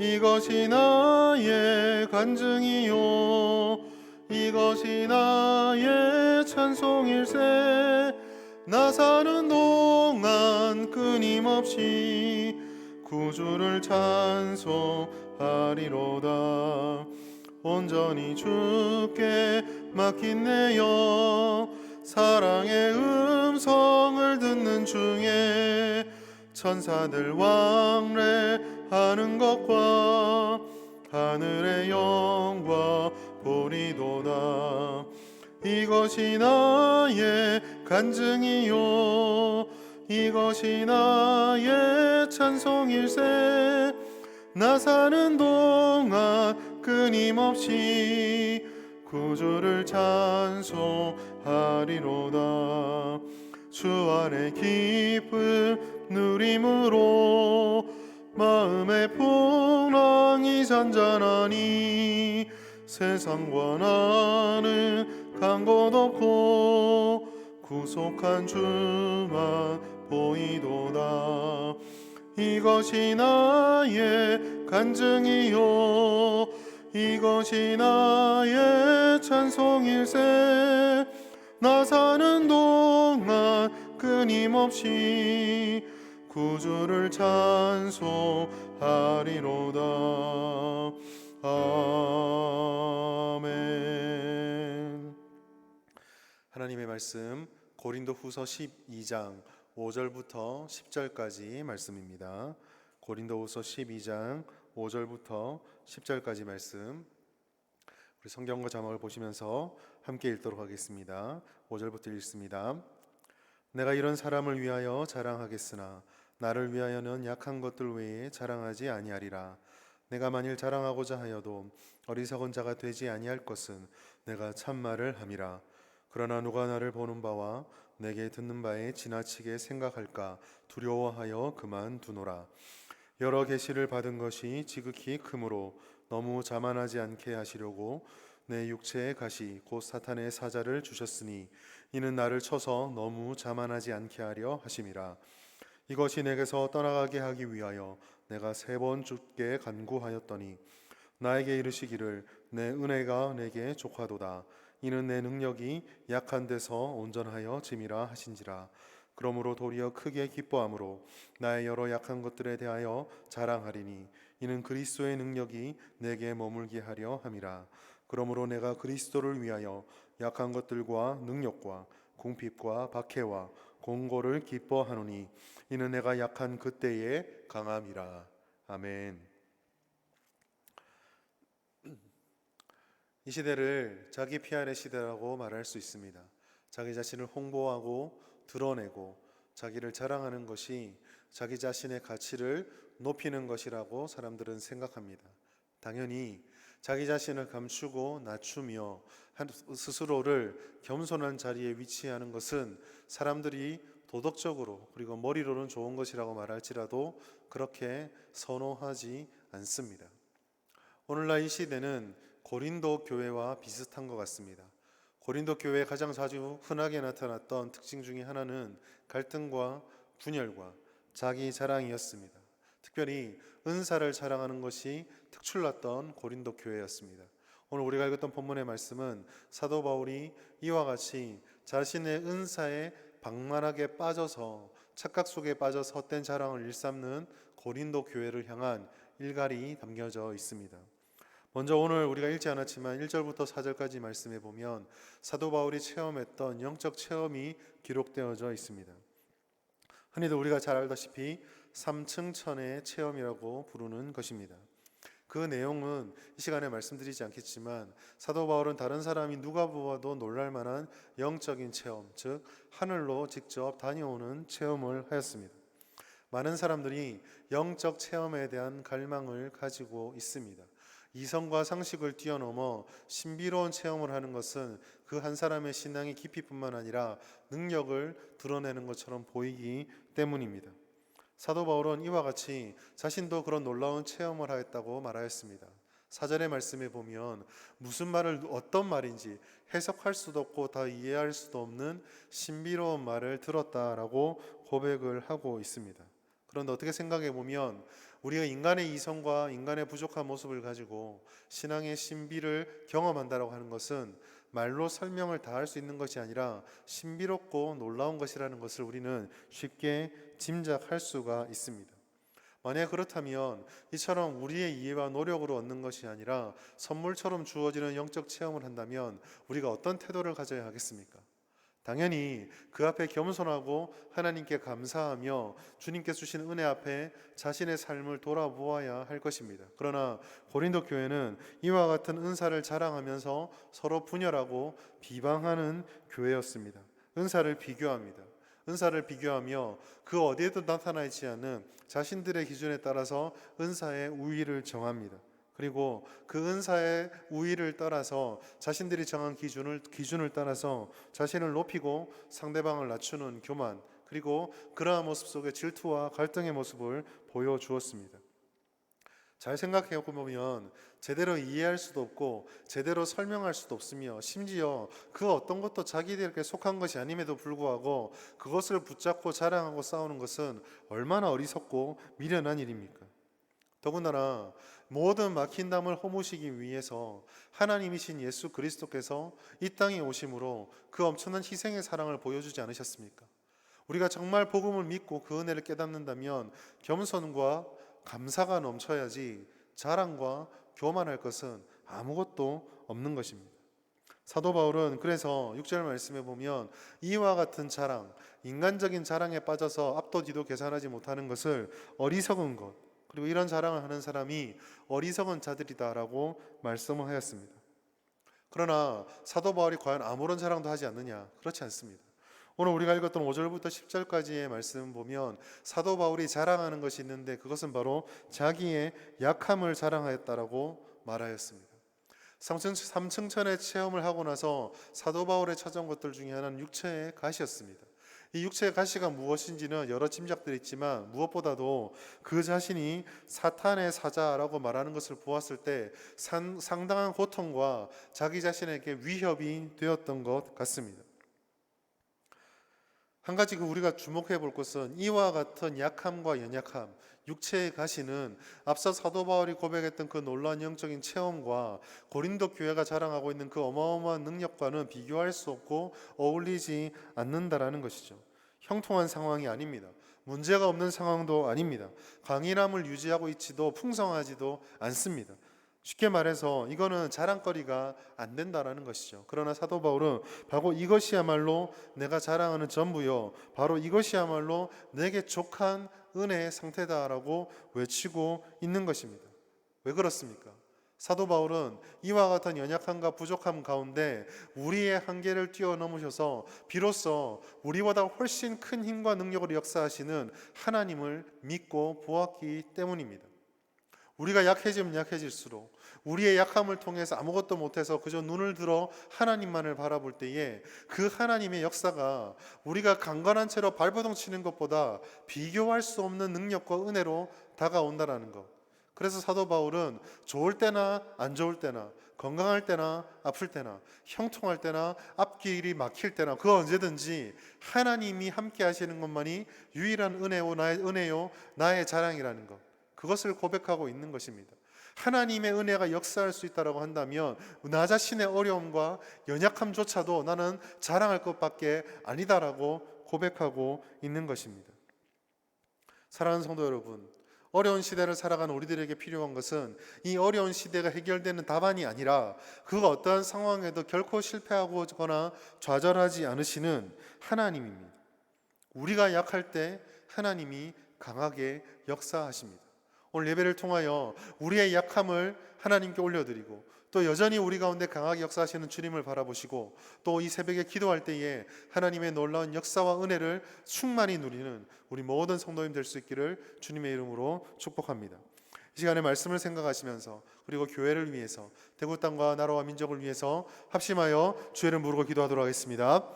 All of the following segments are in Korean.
이것이 나의 간증이요. 이것이 나의 찬송일세. 나 사는 동안 끊임없이 구주를 찬송하리로다. 온전히 주께 맡긴 내영 사랑의 음성을 듣는 중에 천사들 왕래 하는 것과 하늘의 영광 보리도다. 이것이 나의 간증이요. 이것이 나의 찬송일세. 나 사는 동안 끊임없이 구주를 찬송하리로다. 주 안에 기쁨 누림으로 마음의 풍랑이 잔잔하니 세상과 나는 간곳 없고 구속한 주만 보이도다. 이것이 나의 간증이요. 이것이 나의 찬송일세. 나 사는 동안 끊임없이 구주를 찬송하리로다 아멘 하나님의 말씀 고린도 후서 12장 5절부터 10절까지 말씀입니다. 고린도 후서 12장 5절부터 10절까지 말씀 우리 성경과 자막을 보시면서 함께 읽도록 하겠습니다. 5절부터 읽습니다. 내가 이런 사람을 위하여 자랑하겠으나 나를 위하여는 약한 것들 외에 자랑하지 아니하리라. 내가 만일 자랑하고자 하여도 어리석은 자가 되지 아니할 것은 내가 참말을 함이라. 그러나 누가 나를 보는 바와 내게 듣는 바에 지나치게 생각할까 두려워하여 그만 두노라. 여러 계시를 받은 것이 지극히 크므로 너무 자만하지 않게 하시려고 내 육체의 가시 곧 사탄의 사자를 주셨으니 이는 나를 쳐서 너무 자만하지 않게 하려 하심이라. 이것이 내게서 떠나가게 하기 위하여 내가 세 번 주께 간구하였더니 나에게 이르시기를 내 은혜가 내게 족하도다. 이는 내 능력이 약한 데서 온전하여 짐이라 하신지라. 그러므로 도리어 크게 기뻐함으로 나의 여러 약한 것들에 대하여 자랑하리니 이는 그리스도의 능력이 내게 머물게 하려 함이라. 그러므로 내가 그리스도를 위하여 약한 것들과 능력과 궁핍과 박해와 공고를 기뻐하노니 이는 내가 약한 그때의 강함이라. 아멘. 이 시대를 자기 PR의 시대라고 말할 수 있습니다. 자기 자신을 홍보하고 드러내고 자기를 자랑하는 것이 자기 자신의 가치를 높이는 것이라고 사람들은 생각합니다. 당연히 자기 자신을 감추고 낮추며 스스로를 겸손한 자리에 위치하는 것은 사람들이 도덕적으로 그리고 머리로는 좋은 것이라고 말할지라도 그렇게 선호하지 않습니다. 오늘날 이 시대는 고린도 교회와 비슷한 것 같습니다. 고린도 교회에 가장 자주 흔하게 나타났던 특징 중에 하나는 갈등과 분열과 자기 자랑이었습니다. 특별히 은사를 자랑하는 것이 특출났던 고린도 교회였습니다. 오늘 우리가 읽었던 본문의 말씀은 사도 바울이 이와 같이 자신의 은사에 방만하게 빠져서 착각 속에 빠져서 헛된 자랑을 일삼는 고린도 교회를 향한 일갈이 담겨져 있습니다. 먼저 오늘 우리가 읽지 않았지만 1절부터 4절까지 말씀해 보면 사도 바울이 체험했던 영적 체험이 기록되어져 있습니다. 흔히도 우리가 잘 알다시피 삼층천의 체험이라고 부르는 것입니다. 그 내용은 이 시간에 말씀드리지 않겠지만 사도 바울은 다른 사람이 누가 보아도 놀랄 만한 영적인 체험, 즉 하늘로 직접 다녀오는 체험을 하였습니다. 많은 사람들이 영적 체험에 대한 갈망을 가지고 있습니다. 이성과 상식을 뛰어넘어 신비로운 체험을 하는 것은 그 한 사람의 신앙의 깊이뿐만 아니라 능력을 드러내는 것처럼 보이기 때문입니다. 사도 바울은 이와 같이 자신도 그런 놀라운 체험을 하였다고 말하였습니다. 사절의 말씀에 보면 무슨 말을 어떤 말인지 해석할 수도 없고 다 이해할 수도 없는 신비로운 말을 들었다라고 고백을 하고 있습니다. 그런데 어떻게 생각해 보면 우리가 인간의 이성과 인간의 부족한 모습을 가지고 신앙의 신비를 경험한다라고 하는 것은 말로 설명을 다 할 수 있는 것이 아니라 신비롭고 놀라운 것이라는 것을 우리는 쉽게 짐작할 수가 있습니다. 만약 그렇다면 이처럼 우리의 이해와 노력으로 얻는 것이 아니라 선물처럼 주어지는 영적 체험을 한다면 우리가 어떤 태도를 가져야 하겠습니까? 당연히 그 앞에 겸손하고 하나님께 감사하며 주님께 주신 은혜 앞에 자신의 삶을 돌아보아야 할 것입니다. 그러나 고린도 교회는 이와 같은 은사를 자랑하면서 서로 분열하고 비방하는 교회였습니다. 은사를 비교합니다. 은사를 비교하며 그 어디에도 나타나지 않는 자신들의 기준에 따라서 은사의 우위를 정합니다. 그리고 그 은사의 우위를 따라서 자신들이 정한 기준을 기준을 따라서 자신을 높이고 상대방을 낮추는 교만 그리고 그러한 모습 속에 질투와 갈등의 모습을 보여 주었습니다. 잘 생각해 보면 제대로 이해할 수도 없고 제대로 설명할 수도 없으며 심지어 그 어떤 것도 자기들에게 속한 것이 아님에도 불구하고 그것을 붙잡고 자랑하고 싸우는 것은 얼마나 어리석고 미련한 일입니까? 더군다나 모든 막힌 담을 허무시기 위해서 하나님이신 예수 그리스도께서 이 땅에 오심으로 그 엄청난 희생의 사랑을 보여주지 않으셨습니까? 우리가 정말 복음을 믿고 그 은혜를 깨닫는다면 겸손과 감사가 넘쳐야지 자랑과 교만할 것은 아무것도 없는 것입니다. 사도 바울은 그래서 6절 말씀에 보면 이와 같은 자랑, 인간적인 자랑에 빠져서 앞도 뒤도 계산하지 못하는 것을 어리석은 것, 그리고 이런 자랑을 하는 사람이 어리석은 자들이다라고 말씀을 하였습니다. 그러나 사도 바울이 과연 아무런 자랑도 하지 않느냐? 그렇지 않습니다. 오늘 우리가 읽었던 5절부터 10절까지의 말씀 보면 사도 바울이 자랑하는 것이 있는데 그것은 바로 자기의 약함을 자랑하였다라고 말하였습니다. 삼층천의 체험을 하고 나서 사도 바울의 찾아온 것들 중에 하나는 육체의 가시였습니다. 이 육체의 가시가 무엇인지는 여러 짐작들이 있지만 무엇보다도 그 자신이 사탄의 사자라고 말하는 것을 보았을 때 상당한 고통과 자기 자신에게 위협이 되었던 것 같습니다. 한 가지 그 우리가 주목해 볼 것은 이와 같은 약함과 연약함, 육체의 가시는 앞서 사도 바울이 고백했던 그 놀라운 영적인 체험과 고린도 교회가 자랑하고 있는 그 어마어마한 능력과는 비교할 수 없고 어울리지 않는다라는 것이죠. 형통한 상황이 아닙니다. 문제가 없는 상황도 아닙니다. 강인함을 유지하고 있지도 풍성하지도 않습니다. 쉽게 말해서 이거는 자랑거리가 안 된다라는 것이죠. 그러나 사도 바울은 바로 이것이야말로 내가 자랑하는 전부요. 바로 이것이야말로 내게 족한 은혜의 상태다라고 외치고 있는 것입니다. 왜 그렇습니까? 사도 바울은 이와 같은 연약함과 부족함 가운데 우리의 한계를 뛰어넘으셔서 비로소 우리보다 훨씬 큰 힘과 능력으로 역사하시는 하나님을 믿고 보았기 때문입니다. 우리가 약해지면 약해질수록 우리의 약함을 통해서 아무것도 못해서 그저 눈을 들어 하나님만을 바라볼 때에 그 하나님의 역사가 우리가 강건한 채로 발버둥 치는 것보다 비교할 수 없는 능력과 은혜로 다가온다라는 것. 그래서 사도 바울은 좋을 때나 안 좋을 때나 건강할 때나 아플 때나 형통할 때나 앞길이 막힐 때나 그 언제든지 하나님이 함께 하시는 것만이 유일한 은혜요 은혜요 나의 자랑이라는 것. 그것을 고백하고 있는 것입니다. 하나님의 은혜가 역사할 수 있다라고 한다면 나 자신의 어려움과 연약함조차도 나는 자랑할 것밖에 아니다라고 고백하고 있는 것입니다. 사랑하는 성도 여러분, 어려운 시대를 살아가는 우리들에게 필요한 것은 이 어려운 시대가 해결되는 답안이 아니라 그 어떠한 상황에도 결코 실패하거나 좌절하지 않으시는 하나님입니다. 우리가 약할 때 하나님이 강하게 역사하십니다. 오늘 예배를 통하여 우리의 약함을 하나님께 올려드리고 또 여전히 우리 가운데 강하게 역사하시는 주님을 바라보시고 또 이 새벽에 기도할 때에 하나님의 놀라운 역사와 은혜를 충만히 누리는 우리 모든 성도님 될 수 있기를 주님의 이름으로 축복합니다. 이 시간에 말씀을 생각하시면서 그리고 교회를 위해서 대구 땅과 나라와 민족을 위해서 합심하여 주의를 부르고 기도하도록 하겠습니다.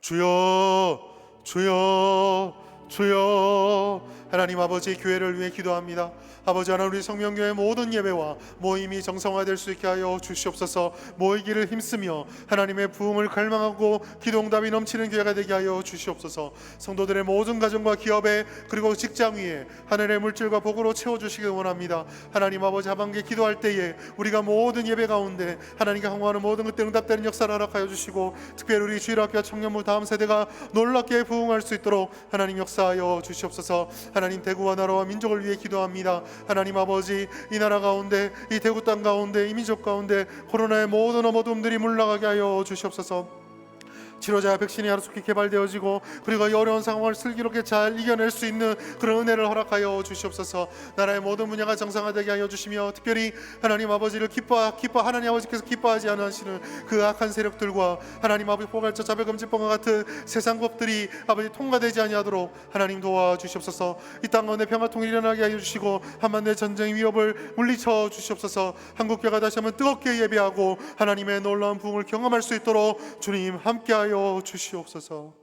주여 주여 주여 하나님 아버지 교회를 위해 기도합니다. 아버지 하나님 우리 성명교회 모든 예배와 모임이 정성화될 수 있게 하여 주시옵소서. 모이기를 힘쓰며 하나님의 부흥을 갈망하고 기도 응답이 넘치는 교회가 되게 하여 주시옵소서. 성도들의 모든 가정과 기업에 그리고 직장 위에 하늘의 물질과 복으로 채워 주시기 원합니다. 하나님 아버지 하반기 기도할 때에 우리가 모든 예배 가운데 하나님께 항구하는 모든 그때 응답되는 역사를 허락하여 주시고 특별히 우리 주일학교 청년부 다음 세대가 놀랍게 부흥할 수 있도록 하나님 역사 하여 주시옵소서. 하나님 대구와 나라와 민족을 위해 기도합니다. 하나님 아버지 이 나라 가운데 이 대구 땅 가운데 이 민족 가운데 코로나의 모든 어머둠들이 물러가게 하여 주시옵소서. 치료자 백신이 하루속히 개발되어지고 그리고 이 어려운 상황을 슬기롭게 잘 이겨낼 수 있는 그런 은혜를 허락하여 주시옵소서. 나라의 모든 분야가 정상화되게 하여 주시며 특별히 하나님 아버지를 기뻐 기뻐 하나님 아버지께서 기뻐하지 않으시는 그 악한 세력들과 하나님 아버지 포괄자 자별금지법과 같은 세상 법들이 아버지 통과되지 아니하도록 하나님 도와 주시옵소서. 이 땅 가운데 평화 통일 일어나게 하여 주시고 한반도의 전쟁 위협을 물리쳐 주시옵소서. 한국교회가 다시 한번 뜨겁게 예배하고 하나님의 놀라운 부흥을 경험할 수 있도록 주님 함께 하여 주시옵소서.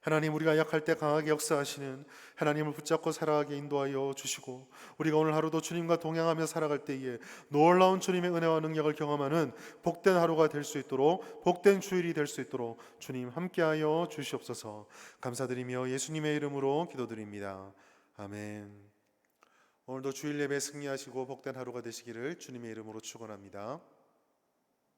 하나님 우리가 약할 때 강하게 역사하시는 하나님을 붙잡고 살아가게 인도하여 주시고 우리가 오늘 하루도 주님과 동행하며 살아갈 때에 놀라운 주님의 은혜와 능력을 경험하는 복된 하루가 될 수 있도록 복된 주일이 될 수 있도록 주님 함께하여 주시옵소서 감사드리며 예수님의 이름으로 기도드립니다 아멘 오늘도 주일 예배 승리하시고 복된 하루가 되시기를 주님의 이름으로 축원합니다.